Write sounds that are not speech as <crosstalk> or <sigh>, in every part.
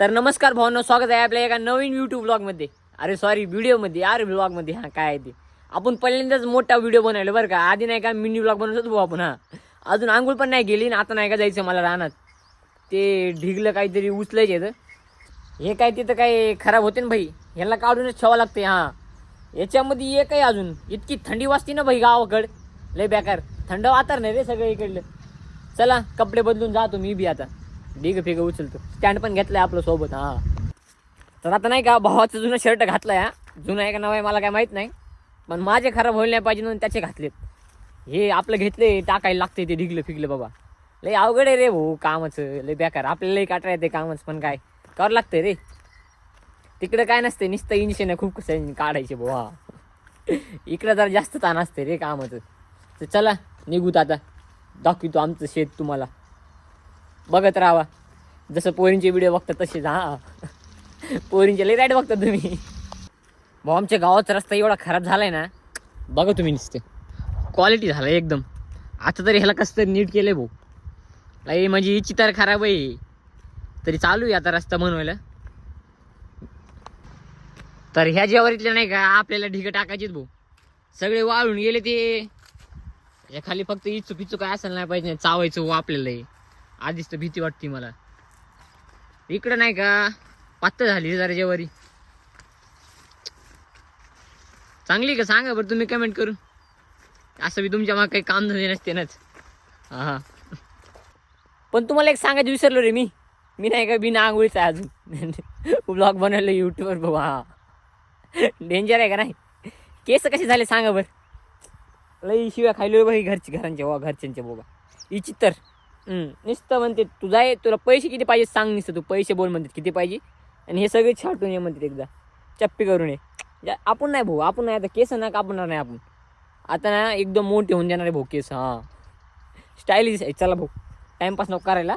तर नमस्कार भावांनो स्वागत आहे आपल्या एका नवीन यूट्यूब ब्लॉगमध्ये अरे सॉरी व्हिडिओमध्ये अरे ब्लॉगमध्ये हां काय आहे ते? आपण पहिल्यांदाच मोठा व्हिडिओ बनवला बरं का. आधी नाही का मिनी ब्लॉग बनवत होतो आपण हां. अजून आंघोळ पण नाही गेली आणि आता नाही का जायचं मला रानात. ते ढिगलं काहीतरी उचलायचे तर. हे काय तिथं काय खराब होते ना भाई? ह्याला काढूनच ठेवावं लागते हां. याच्यामध्ये एक आहे अजून. इतकी थंडी वाजते ना भाई गावाकड. लय बेकार. थंड वातावरण नाही रे सगळं इकडलं चला कपडे बदलून जातो मी बी आता. डिग फिग उचलतो. स्टँड पण घेतलाय आपलं सोबत हा. तर आता नाही का भावाचं जुनं शर्ट घातलाय हा. जुनं आहे का नाव आहे मला काय माहीत नाही. पण माझे खराब होईल नाही पाहिजे म्हणून त्याचे घातलेत. हे आपलं घेतले टाकायला लागते ते ढिगलं फिगलं बाबा. लय अवघड आहे रे भाऊ कामाचं लय बेकार. आपल्यालाही लय काटा येते कामच पण काय? करावं लागतंय रे. तिकडे काय नसते नुसतं इंजिन आहे खूप कसं काढायचे भाऊ हा. इकडं जरा जास्त ताण असते रे कामाचं. तर चला निघूत आता. दाखवितो आमचं शेत तुम्हाला. बघत राहा जसं पोरींचे व्हिडिओ बघता तसेच हा पोरींचे लई राईट बघता तुम्ही. भाऊ आमच्या गावाचा रस्ता एवढा खराब झालाय ना बघा तुम्ही नुसते. क्वालिटी झालं एकदम. आता तरी ह्याला कसं तरी नीट केलंय भाऊ. नाही म्हणजे हिची तर खराब आहे. तरी चालू आहे आता रस्ता बनवायला. तर ह्या जेवारीतल्या नाही का आपल्याला ढिगं टाकायचीच भाऊ. सगळे वाळून गेले ते. त्याच्याखाली फक्त इचूक इचूक काय असेल नाही पाहिजे चावायचं व आपल्याला. आधीच तर भीती वाटते मला. इकडं नाही का? पात्त झाली जरा जेवारी. चांगली का? सांगा बरं तुम्ही कमेंट करून. असं बी तुमच्या मागे काही काम धंदे नसते नाच. हा पण तुम्हाला एक सांगायचं विसरलो रे मी. मी नाही का बिना आंघोळीच आहे अजून. <laughs> ब्लॉग बनवलं युट्यूबवर बाबा हा. डेंजर आहे का नाही? केस कसे झाले सांगा बरं. लई शिवाय खायलो बाई घरची घरांच्या वा घरच्यांच्या बाबा इची तर नुसतं म्हणते तुझा आहे तुला पैसे किती पाहिजे सांग नुसतं तू पैसे बोल म्हणतात किती पाहिजे? आणि हे सगळे छाटून ये म्हणतात एकदा. चप्पी करून ये. आपण नाही भाऊ आपण नाही आता केस ना कापणार नाही आपण. आता ना एकदम मोठे होऊन जाणारे आहे भाऊ केस हां. स्टाईलिश आहे चला भाऊ. टाईमपास नको करायला.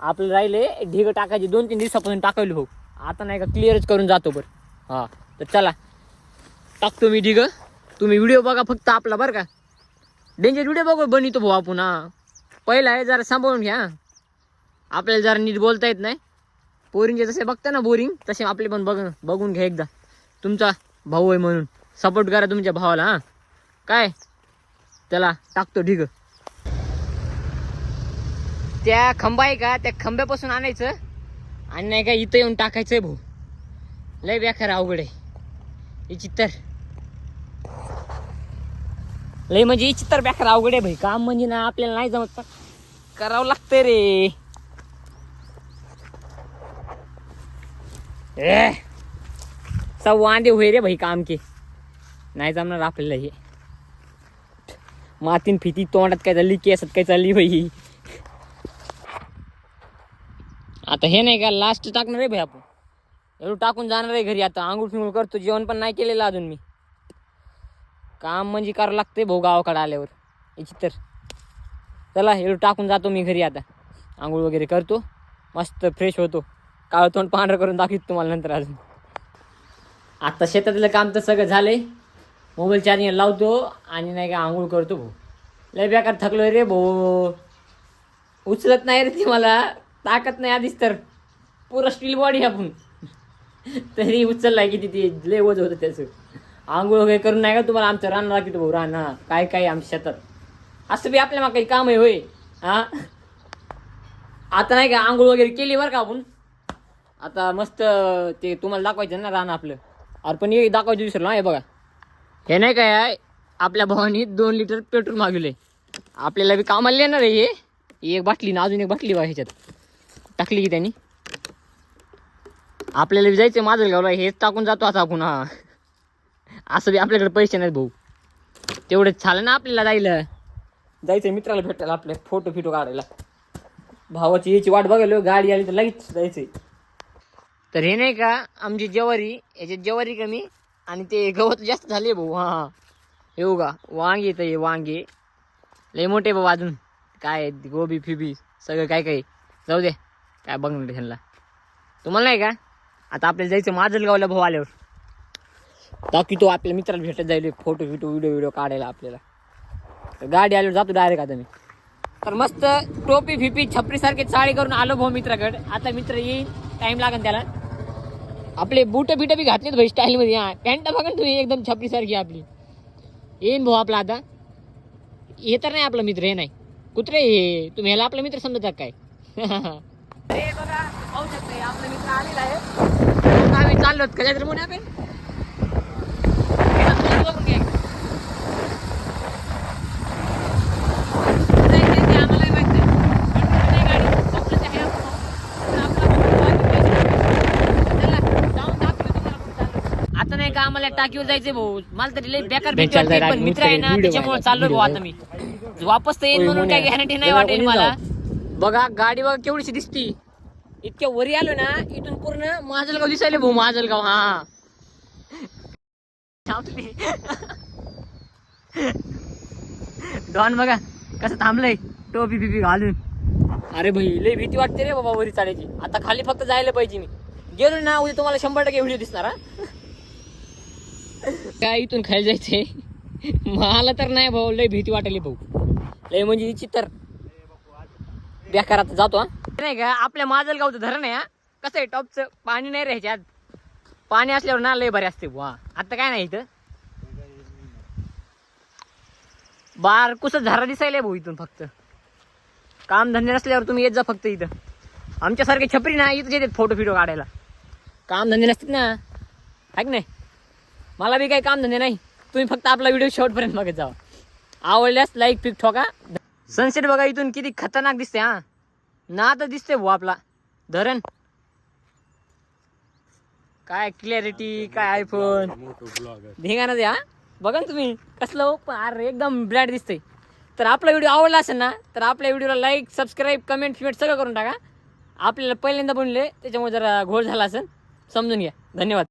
आपलं राहिले ढिगं टाकायचे दोन तीन दिवसापासून टाकायला भाऊ. आता नाही का क्लिअरच करून जातो बरं. हां तर चला. टाकतो मी ढिगं. तुम्ही व्हिडिओ बघा फक्त आपला बरं का. डेंजर व्हिडिओ बघू बनितो भाऊ आपण हां. पहिला आहे जरा सांभाळून घ्या. आपल्याला जरा नीट बोलता येत नाही. बोरिंगचे जसे बघता ना बोरिंग तसे आपले पण बघ बघून घ्या एकदा. तुमचा भाऊ आहे म्हणून. सपोर्ट करा तुमच्या भावाला हां. काय? त्याला टाकतो ढिग. त्या खंबा आहे का? त्या खंब्यापासून आणायचं. आणि नाही का इथं येऊन टाकायचंय भाऊ. लय बेकार अवघड आहे. हिची तर लय म्हणजे हिची तर बेकार अवघड आहे भाई. काम म्हणजे ना आपल्याला नाही जमत. पण करावं लागतंय रे. ए. सब वांदे होय रे भाई काम के. नाही जमणार आपल्याला हे. मातीन फिती तोंडात काय चालली केसात काय चालली भाई? आता हे नाही का लास्ट टाकणार आहे भाई आपण. एवढं टाकून जाणार आहे घरी आता. आंघोळ फिंगूळ करतो जेवण पण नाही केलेलं अजून मी. काम म्हणजे करावं लागते भाऊ गावाकडे आल्यावर. याची तर. चला एवढं टाकून जातो मी घरी आता. आंघोळ वगैरे करतो. मस्त फ्रेश होतो. काळं तोंड पांढरं करून दाखवतो तुम्हाला नंतर अजून. आता शेतातलं काम तर सगळं झालं आहे मोबाईल चार्जिंग लावतो आणि नाही का आंघोळ करतो भाऊ. लय बेकार थकलो रे भाऊ. उचलत नाही रे ती मला. ताकद नाही आधीच तर. पुरं स्टील बॉडी आपण. तरी उचललाय किती ते. लय वज होतं त्याचं. आंघोळ वगैरे करून नाही का तुम्हाला आमचं रान लागतो भाऊ रान. हा काय काय आमच्या शेतात? असं बी आपल्या काही काम आहे होय हा? आता नाही का आंघोळ वगैरे केली बरं का आपण? आता मस्त ते तुम्हाला दाखवायचं ना रान आपलं. अरे पण हे दाखवायचं विसरलो हे बघा. हे नाही काय आपल्या भावानी दोन लिटर पेट्रोल मागवले आपल्याला बी कामाला येणार आहे हे. एक बाटली ना अजून एक बाटली बा ह्याच्यात. टाकली की त्यांनी. आपल्याला बी जायचं माझं गावला हेच टाकून जातो आता आपण हा. असं बी आपल्याकडे पैसे नाहीत भाऊ. तेवढंच झालं ना आपल्याला जायला. जायचं मित्राला भेटायला आपले फोटो फिटो काढायला. भावाची याची वाट बघायला गाडी आली तर लगेच जायचंय. तर हे नाही का आमची ज्वारी याच्यात ज्वारी कमी आणि ते गवत जास्त झाले भाऊ हा हा. हे का वांगे तर हे वांगे लय मोठे बाबा अजून. काय आहे, गोबी फिबी सगळं काय काय. जाऊ दे काय बघणार ह्यांना तुम्हाला नाही का आता आपल्याला जायचं माजलगावला भाऊ आल्यावर. बाकी तो आपल्या मित्राला भेटत जाईल फोटो फिटो व्हिडिओ व्हिडिओ काढायला आपल्याला. तर गाडी आल्यावर जातो डायरेक्ट आता मी. तर मस्त टोपी फिपी छपरी सारखे चाळी करून आलो भाऊ मित्राकडे. आता मित्र येईन टाइम लागेल त्याला. आपले बूट बिट बी घातलेत भाई स्टाईल मध्ये. हा पॅन्ट बघा तुम्ही एकदम छपरी सारखी आपली. येईन भाऊ आपला आता. हे तर नाही आपला मित्र हे नाही. कुत्रे हे तुम्ही ह्याला आपला मित्र समजता काय? <laughs> बघा पाहू शकता आपला मित्र आलेला आहे. आम्ही चाललो कशा तर म्हणा आपण बघून घ्या नाही, नाही, ते आम्हालाही माहीत नाही. पण नाही गाडी. स्वप्न ते आहे आपलं. तर आपलं चला, जाऊन दाखवतो तुम्हाला कुठं चाललोय. आता नाही का आम्हाला टाकीवर जायचंय भाऊ? मला तरी लई बेकार भीती वाटते. पण मित्र आहे ना त्याच्यामुळे चाललोय भाऊ आता मी. वापस तर येईन म्हणून काही गॅरंटी नाही वाटेल मला. बघा गाडी बघा केवढीशी दिसती. इतक्या वरी आलो ना इथून पूर्ण माजलगाव दिसायले भाऊ माजलगाव हा. डॉन बघा कसं थांबलंय. टोपी बिपी घालून. अरे भाई लय भीती वाटते रे बाबा वरी चालायची आता खाली फक्त जायला पाहिजे मी. गेलो ना उद्या तुम्हाला शंभर टक्के व्हिडिओ दिसणार हा. काय इथून खाली जायचंय? मला तर नाही भाऊ लय भीती वाटली भाऊ. लय म्हणजे हिची तर. बेकार आता जातो हा. नाही का आपल्या माजलगावचं धरण आहे हा. कसं आहे टॉपचं पाणी नाही राहायचे आज. पाणी असल्यावर ना लय बरे असते वा आता काय नाही इथं. बार कुसं झारा दिसायला भाऊ इथून फक्त. काम धंदे नसल्यावर तुम्ही येत जा फक्त इथं. आमच्यासारखे छपरी ना इथं येतात फोटो फिटो काढायला. काम धंदे नसतात ना. आहे की नाही? मला बी काही काम धंदे नाही. तुम्ही फक्त आपला व्हिडिओ शेवटपर्यंत बघत जावा. आवडल्यास लाईक पिक ठोका. सनसेट बघा इथून किती खतरनाक दिसते हा. ना तर दिसते भाऊ आपला. धरण. काय क्लॅरिटी काय आयफोन धिंगाणा द्या बघा ना तुम्ही. कसलं पण अरे एकदम ब्राईट दिसतंय. तर आपला व्हिडिओ आवडला असेल ना तर आपल्या व्हिडिओला लाईक सबस्क्राईब कमेंट फिमेंट सगळं करून टाका. आपल्याला पहिल्यांदा बनले त्याच्यामुळे जरा घोळ झाला असेल. समजून घ्या. धन्यवाद.